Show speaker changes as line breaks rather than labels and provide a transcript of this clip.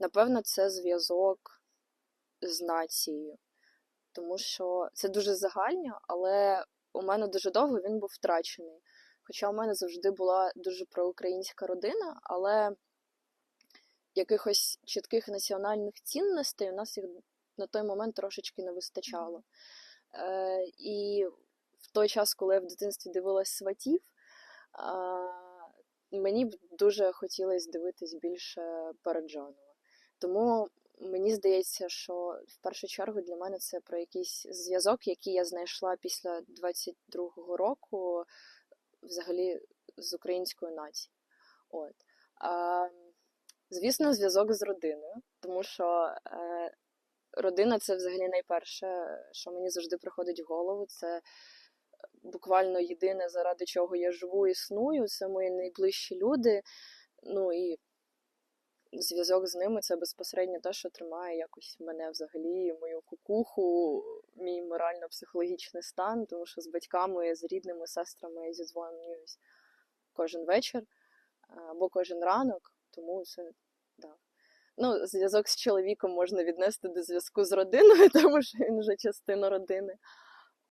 Напевно, це зв'язок з нацією, тому що це дуже загально, але у мене дуже довго він був втрачений. Хоча у мене завжди була дуже проукраїнська родина, але якихось чітких національних цінностей у нас їх на той момент трошечки не вистачало. Е, і в той час, коли я в дитинстві дивилась сватів, а, мені б дуже хотілося дивитись більше Параджанова. Тому мені здається, що в першу чергу для мене це про якийсь зв'язок, який я знайшла після 22-го року, взагалі з українською нацією. От. А, звісно, зв'язок з родиною, тому що е, родина це взагалі найперше, що мені завжди приходить в голову. Це буквально єдине, заради чого я живу, існую. Це мої найближчі люди. Ну і зв'язок з ними це безпосередньо те, що тримає якось мене взагалі, мою кукуху, мій морально-психологічний стан, тому що з батьками, з рідними сестрами я зідзвонююсь кожен вечір або кожен ранок, тому це да. Ну, зв'язок з чоловіком можна віднести до зв'язку з родиною, тому що він вже частина родини.